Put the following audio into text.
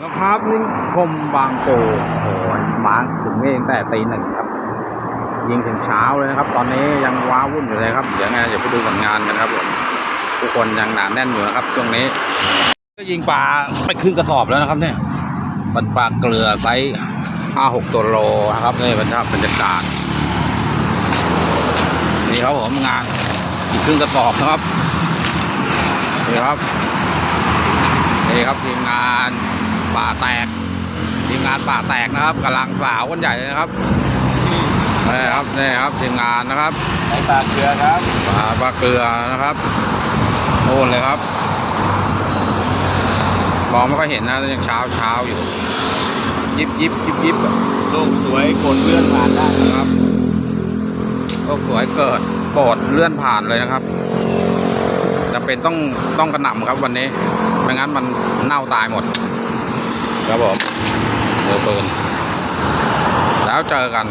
แล้วครับนี่คมบางโปโอ้โหมาถึงนี่ตั้งแต่ตีหนึ่งครับ ยิงถึงเช้าเลยนะครับ ตอนนี้ยังว้าวุ่นอยู่เลยครับ เดี๋ยวไงเดี๋ยวไปดูผลงานกันครับผมทุกคนยังหนาแน่นอยู่นะครับช่วงนี้ ก็ยิงปลาไปครึ่งกระสอบแล้วนะครับ เนี่ยเป็นปลาเกลือไซส์ห้าหกตัวโลนะครับนี่เป็นภาพบรรยากาศนี่ครับผมงานอีกครึ่งกระสอบนะครับนี่ครับนี่ครับทีมงาน ป่าแตกทีมงานป่าแตกนะครับกำลังสาวกันใหญ่เลยนะครับนี่ครับนี่ครับทีมงานนะครับในปลาเกลือครับป่าปลาเกลือนะครับโน่นเลยครับมองไม่ค่อยเห็นนะยังเช้าเช้าอยู่ ยิบยิบยิบยิบอะลูกสวยกดเลื่อนผ่านได้นะครับโลกสวยเกิดโปรดเลื่อนผ่านเลยนะครับจำเป็นต้องต้องกระหน่ำครับวันนี้ไม่งั้นมันเน่าตายหมด ครับผมเจอปืนแล้วเจอกัน